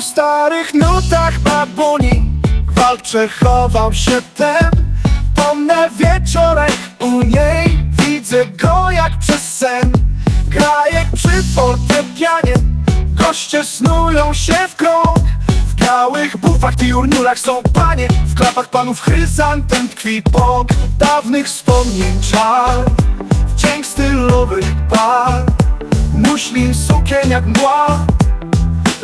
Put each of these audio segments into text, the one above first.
starych nutach babuni. Walczę, chowam się tem. Pomnę wieczorek u niej. Widzę go jak przez sen. Grajek przy fortepianie. Goście snują się w krąg. W białych bufach i urnurach są panie. W klapach panów chryzantem tkwi bąk Dawnych wspomnień czar. Dźwięk stylowych par. Muślin sukien jak mgła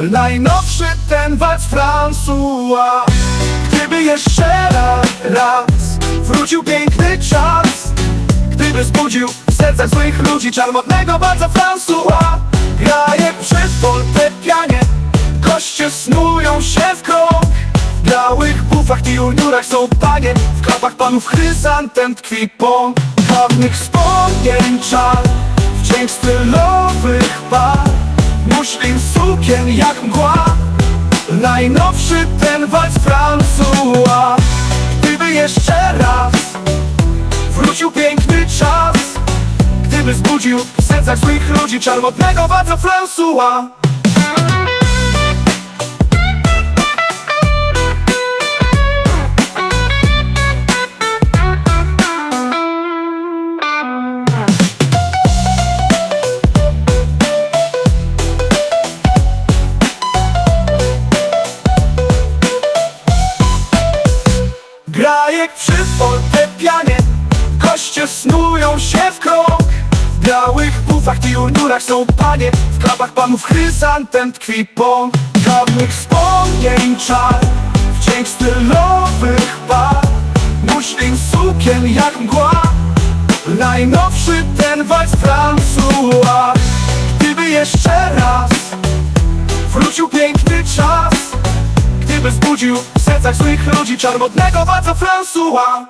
Najnowszy ten walc François. Gdyby jeszcze raz, raz Wrócił piękny czas Gdyby zbudził w sercach złych ludzi Czar modnego walca François. Graje przy fortepianie Goście snują się w krąg. W białych bufach i urnurach są panie W klapach panów chryzantem tkwi pąk. Dawnych wspomnień czar Wdzięk stylowych par Muślin sukien jak mgła. Najnowszy ten walc François Gdyby jeszcze raz Wrócił piękny czas Gdyby zbudził w sercach złych ludzi Czar modnego walca François Grajek przy fortepianie Goście snują się w krąg. W białych bufach i są panie W klapach panów chryzantem tkwi pąk Dawnych wspomnień czar Wdzięk stylowych par. Muślin sukien jak mgła Najnowszy ten walc François Gdyby jeszcze raz Wrócił piękny czas Gdyby zbudził w sercach złych ludzi Czar modnego władza François